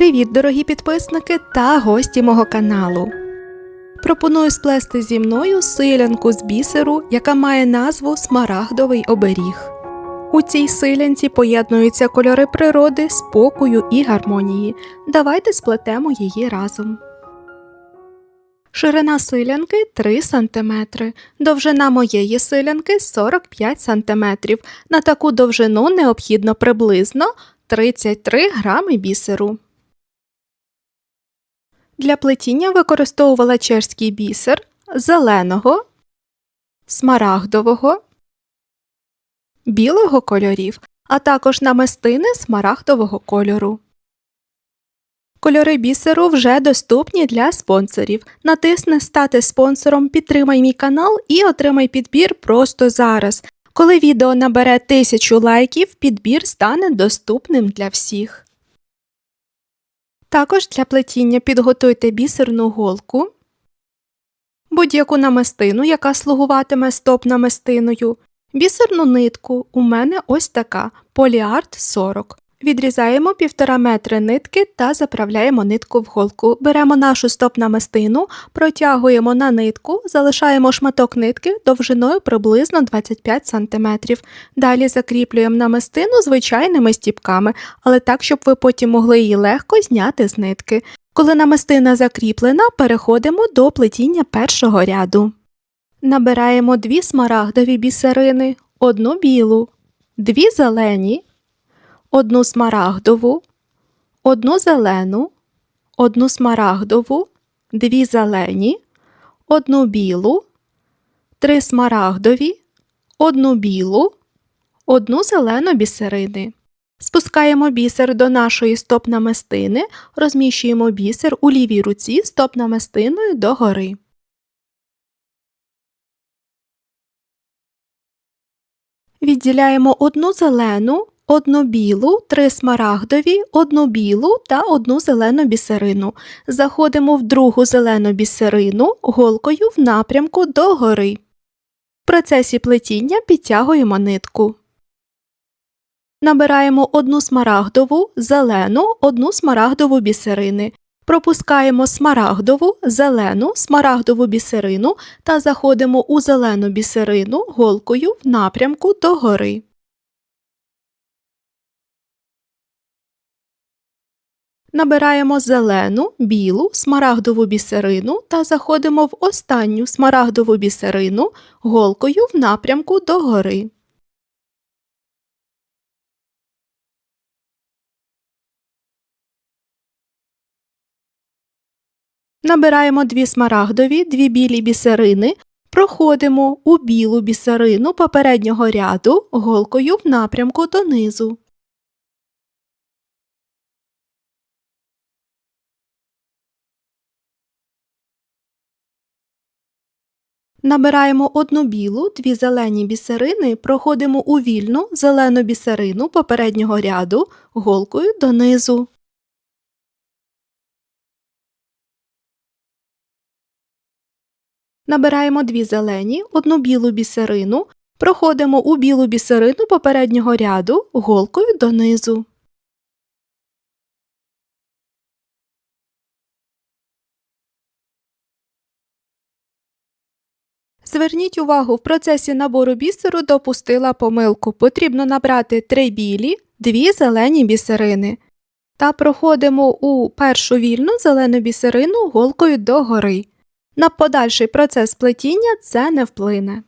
Привіт, дорогі підписники та гості мого каналу. Пропоную сплести зі мною силянку з бісеру, яка має назву Смарагдовий оберіг. У цій силянці поєднуються кольори природи, спокою і гармонії. Давайте сплетемо її разом. Ширина силянки 3 см, довжина моєї силянки 45 см. На таку довжину необхідно приблизно 33 грами бісеру. Для плетіння використовувала чешський бісер зеленого, смарагдового, білого кольорів, а також намистини смарагдового кольору. Кольори бісеру вже доступні для спонсорів. Натисни Стати спонсором, підтримай мій канал і отримай підбір просто зараз. Коли відео набере тисячу лайків, підбір стане доступним для всіх. Також для плетіння підготуйте бісерну голку, будь-яку намистину, яка слугуватиме стоп-намистиною, бісерну нитку. У мене ось така поліарт 40. Відрізаємо 1,5 метри нитки та заправляємо нитку в голку. Беремо нашу стоп-намистину, протягуємо на нитку, залишаємо шматок нитки довжиною приблизно 25 см. Далі закріплюємо намистину звичайними стіпками, але так, щоб ви потім могли її легко зняти з нитки. Коли намистина закріплена, переходимо до плетіння першого ряду. Набираємо дві смарагдові бісерини, одну білу, дві зелені одну смарагдову, одну зелену, одну смарагдову, дві зелені, одну білу, три смарагдові, одну білу, одну зелену бісерини. Спускаємо бісер до нашої стоп-намистини, розміщуємо бісер у лівій руці стоп-намистиною догори. Відділяємо одну зелену, одну білу, три смарагдові, одну білу та одну зелену бісерину. Заходимо в другу зелену бісерину голкою в напрямку догори. В процесі плетіння підтягуємо нитку. Набираємо одну смарагдову, зелену, одну смарагдову бісерини. Пропускаємо смарагдову, зелену, смарагдову бісерину та заходимо у зелену бісерину голкою в напрямку догори. Набираємо зелену, білу, смарагдову бісерину та заходимо в останню смарагдову бісерину голкою в напрямку догори. Набираємо дві смарагдові, дві білі бісерини, проходимо у білу бісерину попереднього ряду голкою в напрямку донизу. Набираємо одну білу, дві зелені бісерини, проходимо у вільну зелену бісерину попереднього ряду голкою донизу. Набираємо дві зелені, одну білу бісерину, проходимо у білу бісерину попереднього ряду голкою донизу. Зверніть увагу, в процесі набору бісеру допустила помилку. Потрібно набрати три білі, дві зелені бісерини. Та проходимо у першу вільну зелену бісерину голкою догори. На подальший процес плетіння це не вплине.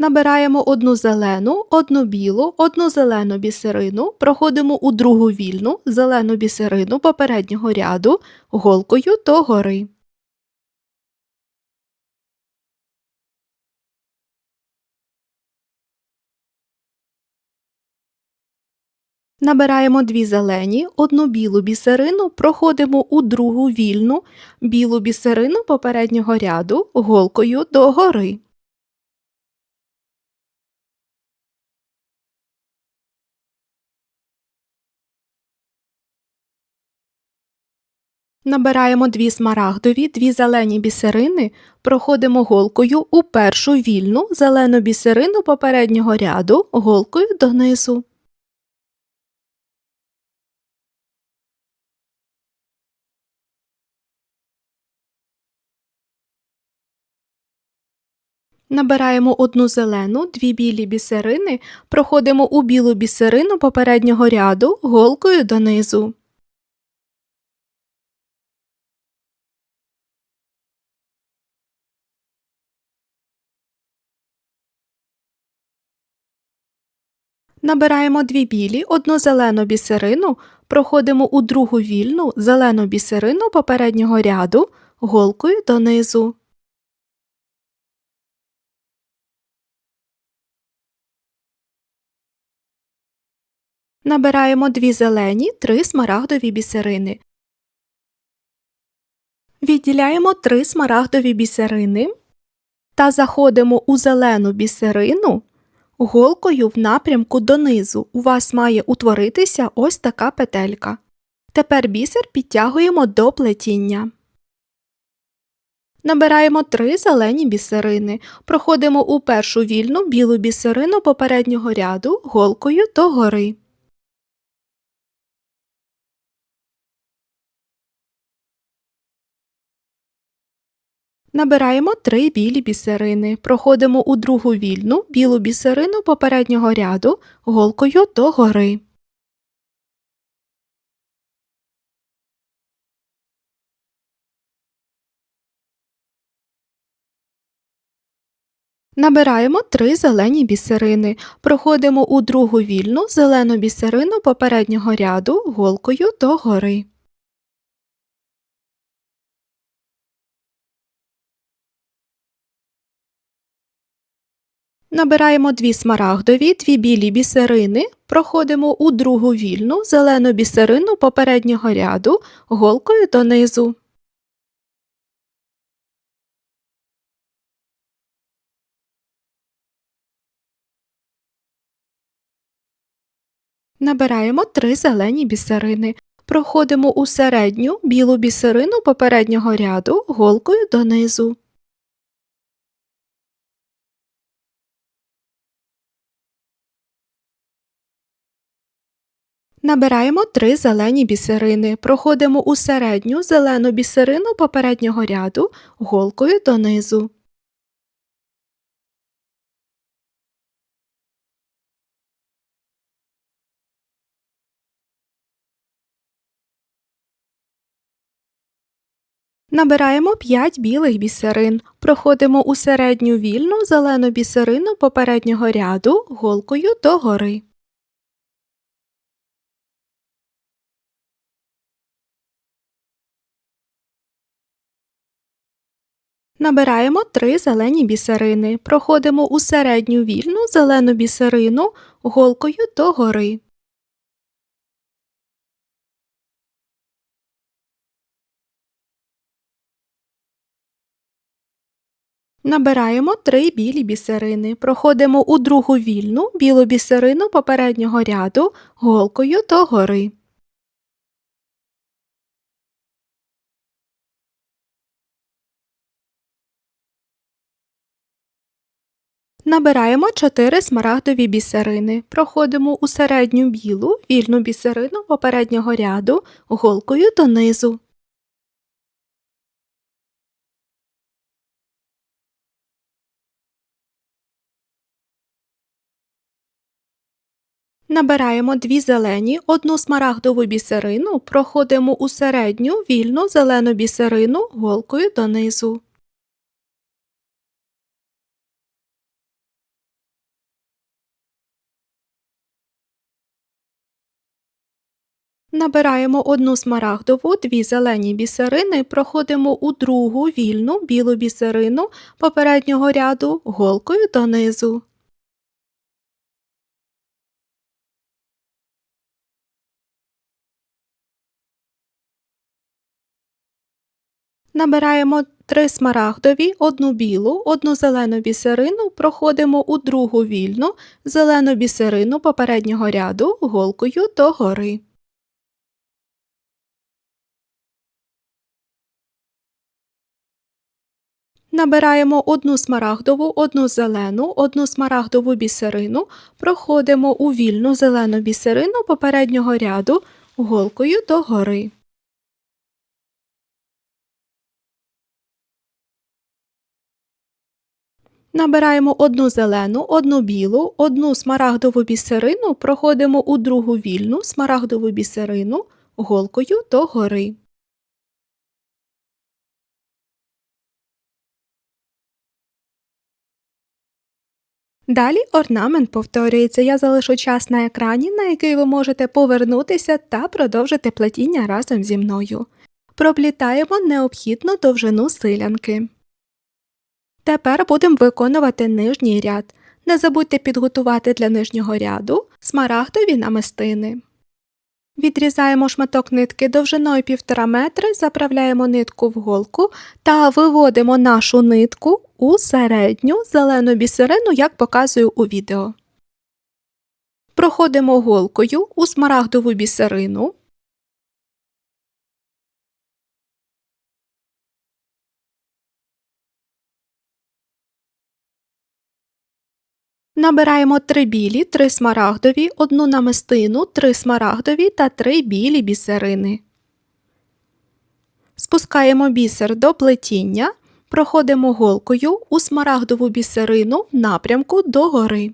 Набираємо одну зелену, одну білу, одну зелену бісерину, проходимо у другу вільну зелену бісерину попереднього ряду голкою догори. Набираємо дві зелені, одну білу бісерину, проходимо у другу вільну білу бісерину попереднього ряду голкою догори. Набираємо дві смарагдові, дві зелені бісерини, проходимо голкою у першу вільну зелену бісерину попереднього ряду голкою донизу. Набираємо одну зелену, дві білі бісерини, проходимо у білу бісерину попереднього ряду голкою донизу. Набираємо дві білі, одну зелену бісерину, проходимо у другу вільну зелену бісерину попереднього ряду голкою донизу. Набираємо дві зелені, три смарагдові бісерини. Відділяємо три смарагдові бісерини та заходимо у зелену бісерину голкою в напрямку донизу. У вас має утворитися ось така петелька. Тепер бісер підтягуємо до плетіння. Набираємо три зелені бісерини, проходимо у першу вільну білу бісерину попереднього ряду голкою догори. Набираємо три білі бісерини, проходимо у другу вільну білу бісерину попереднього ряду голкою догори. Набираємо три зелені бісерини, проходимо у другу вільну зелену бісерину попереднього ряду голкою догори. Набираємо дві смарагдові, дві білі бісерини, проходимо у другу вільну зелену бісерину попереднього ряду голкою донизу. Набираємо три зелені бісерини. Проходимо у середню білу бісерину попереднього ряду голкою донизу. Набираємо три зелені бісерини, проходимо у середню зелену бісерину попереднього ряду голкою донизу. Набираємо 5 білих бісерин, проходимо у середню вільну зелену бісерину попереднього ряду голкою догори. Набираємо три зелені бісерини, проходимо у середню вільну зелену бісерину голкою догори. Набираємо три білі бісерини, проходимо у другу вільну білу бісерину попереднього ряду голкою догори. Набираємо 4 смарагдові бісерини, проходимо у середню білу вільну бісерину попереднього ряду голкою донизу. Набираємо дві зелені, одну смарагдову бісерину, проходимо у середню вільну зелену бісерину голкою донизу. Набираємо одну смарагдову, дві зелені бісерини, проходимо у другу вільну білу бісерину попереднього ряду голкою донизу. Набираємо три смарагдові, одну білу, одну зелену бісерину, проходимо у другу вільну зелену бісерину попереднього ряду голкою догори. Набираємо одну смарагдову, одну зелену, одну смарагдову бісерину, проходимо у вільну зелену бісерину попереднього ряду голкою догори. Набираємо одну зелену, одну білу, одну смарагдову бісерину, проходимо у другу вільну смарагдову бісерину голкою догори. Далі орнамент повторюється. Я залишу час на екрані, на який ви можете повернутися та продовжити плетіння разом зі мною. Проплітаємо необхідну довжину силянки. Тепер будемо виконувати нижній ряд. Не забудьте підготувати для нижнього ряду смарагдові намистини. Відрізаємо шматок нитки довжиною 1,5 метри, заправляємо нитку в голку та виводимо нашу нитку у середню зелену бісерину, як показую у відео. Проходимо голкою у смарагдову бісерину. Набираємо 3 білі, 3 смарагдові, 1 намистину, 3 смарагдові та 3 білі бісерини. Спускаємо бісер до плетіння, проходимо голкою у смарагдову бісерину в напрямку догори.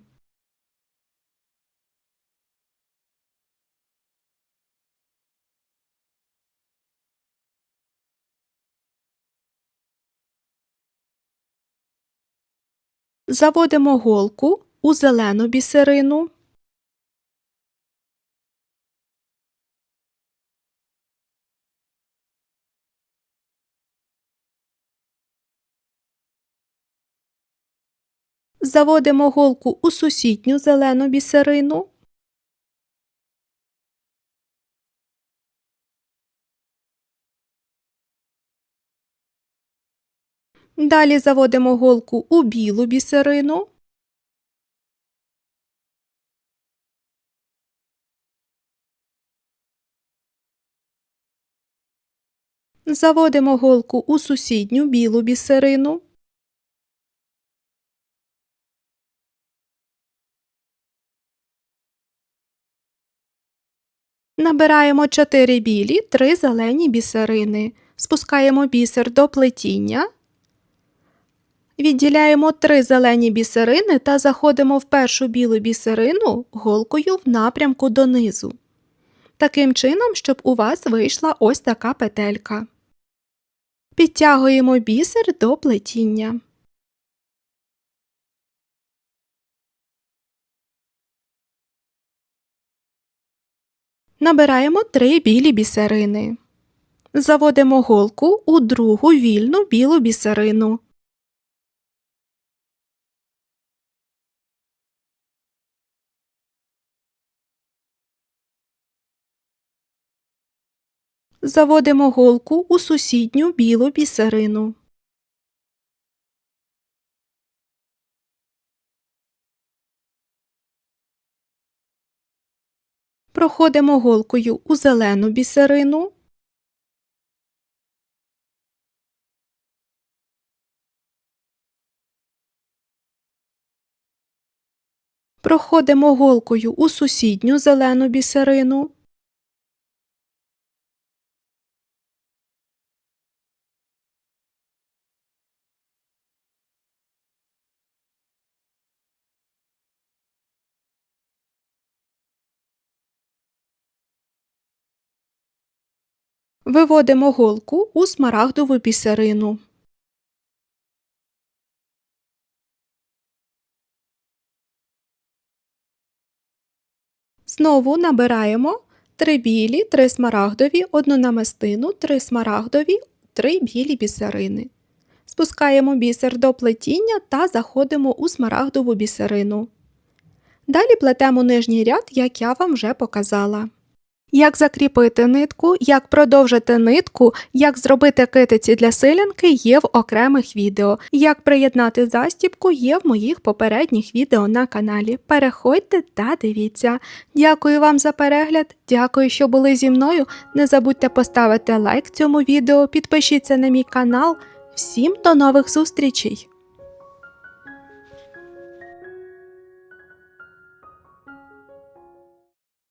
Заводимо голку у зелену бісерину. Заводимо голку у сусідню зелену бісерину. Далі заводимо голку у білу бісерину. Заводимо голку у сусідню білу бісерину. Набираємо 4 білі, 3 зелені бісерини. Спускаємо бісер до плетіння. Відділяємо 3 зелені бісерини та заходимо в першу білу бісерину голкою в напрямку донизу. Таким чином, щоб у вас вийшла ось така петелька. Підтягуємо бісер до плетіння. Набираємо три білі бісерини. Заводимо голку у другу вільну білу бісерину. Заводимо голку у сусідню білу бісерину. Проходимо голкою у зелену бісерину. Проходимо голкою у сусідню зелену бісерину. Виводимо голку у смарагдову бісерину. Знову набираємо 3 білі, 3 смарагдові, 1 намистину, 3 смарагдові, 3 білі бісерини. Спускаємо бісер до плетіння та заходимо у смарагдову бісерину. Далі плетемо нижній ряд, як я вам вже показала. Як закріпити нитку, як продовжити нитку, як зробити китиці для силянки є в окремих відео. Як приєднати застібку є в моїх попередніх відео на каналі. Переходьте та дивіться. Дякую вам за перегляд, дякую, що були зі мною. Не забудьте поставити лайк цьому відео, підпишіться на мій канал. Всім до нових зустрічей!